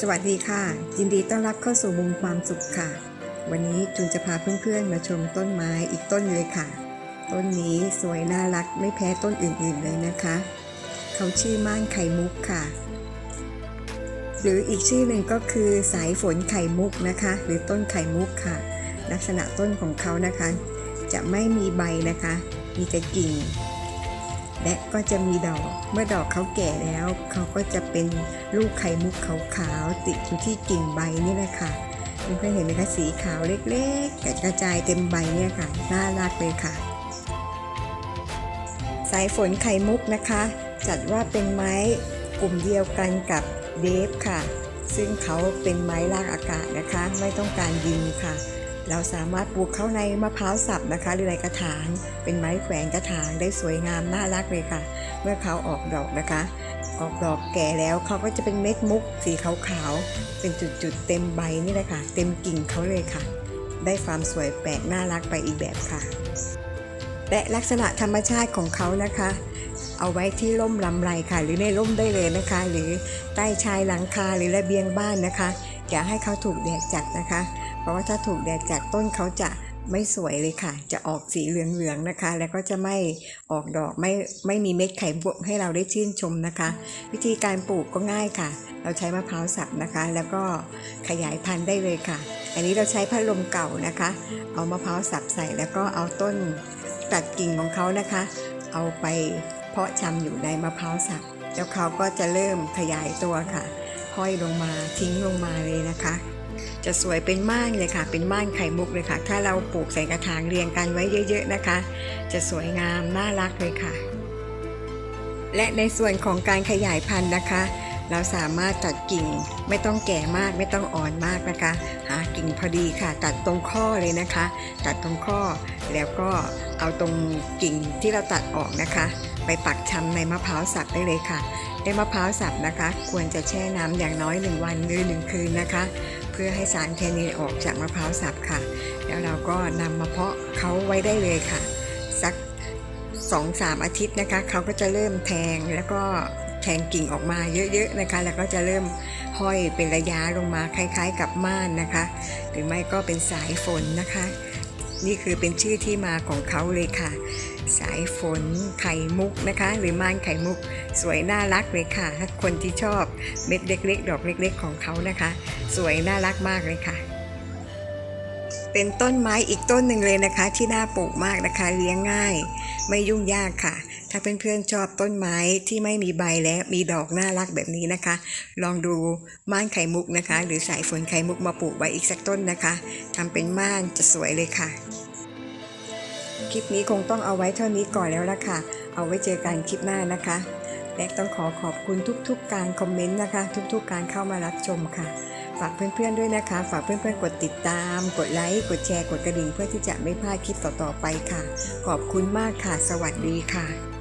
สวัสดีค่ะ ยินดีต้อนรับเข้าสู่มุมความสุขค่ะ วันนี้จุนจะพาเพื่อนๆมาชมต้นไม้อีกต้นเลยค่ะ ต้นนี้สวยน่ารักไม่แพ้ต้นอื่นๆเลยนะคะ เขาชื่อม่านไข่มุกค่ะ หรืออีกชื่อหนึ่งก็คือสายฝนไข่มุกนะคะ หรือต้นไข่มุกค่ะ ลักษณะต้นของเขานะคะ จะไม่มีใบนะคะ มีแต่กิ่ง และก็จะมีดอก เมื่อดอกเขาแก่แล้ว เขาก็จะเป็นลูกไข่มุกขาวๆติดอยู่ที่กิ่งใบนี่แหละค่ะเพื่อนๆเห็นไหมคะสีขาวเล็กๆแต่กระจายเต็มใบเนี่ยค่ะน่ารักเลยค่ะ สายฝนไข่มุกนะคะ จัดว่าเป็นไม้กลุ่มเดียวกันกับเดฟค่ะ ซึ่งเขาเป็นไม้รากอากาศนะคะ ไม่ต้องการดินค่ะ เราสามารถปลูกเข้าในมะพร้าวสับนะคะ หรือในกระถาง เป็นไม้แขวนกระถางได้สวยงามน่ารักเลยค่ะ เมื่อเขาออกดอกนะคะ ออกดอกแก่แล้วเขาก็จะเป็นเม็ดมุกสีขาวๆ เป็นจุดๆเต็มใบนี่เลยค่ะ เต็มกิ่งเขาเลยค่ะ ได้ความสวยแปลกน่ารักไปอีกแบบค่ะ และลักษณะธรรมชาติของเขานะคะ เอาไว้ที่ร่มลำไรค่ะ หรือในร่มได้เลยนะคะ หรือใต้ชายหลังคาหรือระเบียงบ้านนะคะ อย่าให้เขาถูกแดดจัดนะคะ เพราะว่าถ้าถูกแดดจัดต้นเขาจะไม่สวยเลยค่ะ จะออกสีเหลืองๆนะคะ แล้วก็จะไม่ออกดอกไม่ไม่มีเม็ดไข่บวกให้เราได้ชื่นชมนะคะ วิธีการปลูกก็ง่ายค่ะ เราใช้มะพร้าวสับนะคะ แล้วก็ขยายพันธุ์ได้เลยค่ะ อันนี้เราใช้พัดลมเก่านะคะ เอามะพร้าวสับใส่แล้วก็เอาต้นตัดกิ่งของเขานะคะ เอาไปเพาะชำอยู่ในมะพร้าวสับแล้วเขาก็จะเริ่มขยายตัวค่ะ ห้อยลงมาทิ้งลงมาเลยนะคะ จะสวยเป็นม่านเลยค่ะ เป็นม่านไข่มุกเลยค่ะ ถ้าเราปลูกใส่กระถางเรียงกันไว้เยอะ ๆนะคะ จะสวยงามน่ารักเลยค่ะ และในส่วนของการขยายพันธุ์นะคะ เราสามารถตัดกิ่งไม่ต้องแก่มากไม่ต้องอ่อนมากนะคะ หากิ่งพอดีค่ะ ตัดตรงข้อเลยนะคะ ตัดตรงข้อแล้วก็เอาตรงกิ่งที่เราตัดออกนะคะ ไปปักชำในมะพร้าวสับได้เลยค่ะในมะพร้าวสับนะคะ ควรจะแช่น้ำอย่างน้อย 1 วันหรือ1คืนนะคะ เพื่อให้สารเคมีออกจากมะพร้าวสับค่ะ แล้วเราก็นำมาเพาะเขาไว้ได้เลยค่ะ สัก 2-3 อาทิตย์นะคะเขาก็จะเริ่มแทงแล้วก็แทงกิ่งออกมาเยอะๆนะคะ แล้วก็จะเริ่มห้อยเป็นระยะลงมาคล้ายๆกับม่านนะคะ หรือไม่ก็เป็นสายฝนนะคะ นี่คือเป็นชื่อที่มาของเขาเลยค่ะ สายฝนไข่มุกนะคะ หรือม่านไข่มุก สวยน่ารักเลยค่ะถ้าคนที่ชอบเม็ดเล็ก ๆ ดอกเล็ก ๆ ของเขานะคะ สวยน่ารักมากเลยค่ะ เป็นต้นไม้อีกต้นหนึ่งเลยนะคะ ที่น่าปลูกมากนะคะ เลี้ยงง่าย ไม่ยุ่งยากค่ะ ถ้าเพื่อนๆชอบต้นไม้ที่ไม่มีใบและมีดอกน่ารักแบบนี้นะคะ ลองดูม่านไข่มุกนะคะ หรือสายฝนไข่มุกมาปลูกไว้อีกสักต้นนะคะทำเป็นม่านจะสวยเลยค่ะ คลิปนี้คงต้องเอาไว้เท่านี้ก่อนแล้วละค่ะ เอาไว้เจอกันคลิปหน้านะคะ และต้องขอขอบคุณทุกๆ การคอมเมนต์นะคะ ทุกๆ การเข้ามารับชมค่ะฝากเพื่อนๆด้วยนะคะ ฝากเพื่อนๆ กดติดตาม กดไลค์ กดแชร์ กดกระดิ่ง เพื่อที่จะไม่พลาดคลิปต่อๆไปค่ะ ขอบคุณมากค่ะ สวัสดีค่ะ